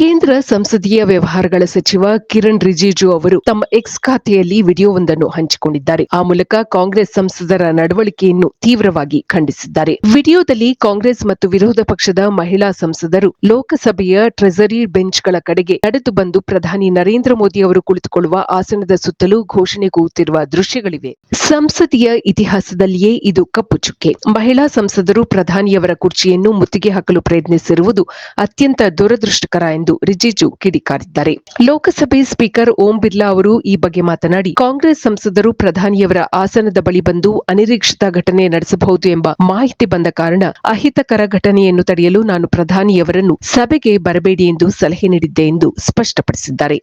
ಕೇಂದ್ರ ಸಂಸದೀಯ ವ್ಯವಹಾರಗಳ ಸಚಿವ ಕಿರಣ್ ರಿಜಿಜು ಅವರು ತಮ್ಮ ಎಕ್ಸ್ ಖಾತೆಯಲ್ಲಿ ವಿಡಿಯೋವೊಂದನ್ನು ಹಂಚಿಕೊಂಡಿದ್ದಾರೆ. ಆ ಮೂಲಕ ಕಾಂಗ್ರೆಸ್ ಸಂಸದರ ನಡವಳಿಕೆಯನ್ನು ತೀವ್ರವಾಗಿ ಖಂಡಿಸಿದ್ದಾರೆ. ವಿಡಿಯೋದಲ್ಲಿ ಕಾಂಗ್ರೆಸ್ ಮತ್ತು ವಿರೋಧ ಪಕ್ಷದ ಮಹಿಳಾ ಸಂಸದರು ಲೋಕಸಭೆಯ ಟ್ರೆಜರಿ ಬೆಂಚ್ಗಳ ಕಡೆಗೆ ನಡೆದು ಬಂದು ಪ್ರಧಾನಿ ನರೇಂದ್ರ ಮೋದಿ ಅವರು ಕುಳಿತುಕೊಳ್ಳುವ ಆಸನದ ಸುತ್ತಲೂ ಘೋಷಣೆ ಕೂಗುತ್ತಿರುವ ದೃಶ್ಯಗಳಿವೆ. ಸಂಸದೀಯ ಇತಿಹಾಸದಲ್ಲಿಯೇ ಇದು ಕಪ್ಪು ಚುಕ್ಕೆ. ಮಹಿಳಾ ಸಂಸದರು ಪ್ರಧಾನಿಯವರ ಕುರ್ಚಿಯನ್ನು ಮುತ್ತಿಗೆ ಹಾಕಲು ಪ್ರಯತ್ನಿಸಿರುವುದು ಅತ್ಯಂತ ದುರದೃಷ್ಟಕರ ಎಂದು ರಿಜಿಜು ಕಿಡಿಕಾರಿದ್ದಾರೆ. ಲೋಕಸಭೆ ಸ್ಪೀಕರ್ ಓಂ ಬಿರ್ಲಾ ಅವರು ಈ ಬಗ್ಗೆ ಮಾತನಾಡಿ, ಕಾಂಗ್ರೆಸ್ ಸಂಸದರು ಪ್ರಧಾನಿಯವರ ಆಸನದ ಬಳಿ ಬಂದು ಅನಿರೀಕ್ಷಿತ ಘಟನೆ ನಡೆಸಬಹುದು ಎಂಬ ಮಾಹಿತಿ ಬಂದ ಕಾರಣ ಅಹಿತಕರ ಘಟನೆಯನ್ನು ತಡೆಯಲು ನಾನು ಪ್ರಧಾನಿಯವರನ್ನು ಸಭೆಗೆ ಬರಬೇಡಿ ಎಂದು ಸಲಹೆ ನೀಡಿದ್ದೆ ಎಂದು ಸ್ಪಷ್ಟಪಡಿಸಿದ್ದಾರೆ.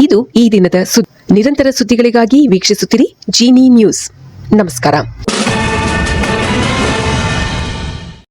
ಇದು ಈ ದಿನದ ನಿರಂತರ ಸುದ್ದಿಗಳಿಗಾಗಿ ವೀಕ್ಷಿಸುತ್ತಿರಿ ಜೀನಿ ನ್ಯೂಸ್. ನಮಸ್ಕಾರ.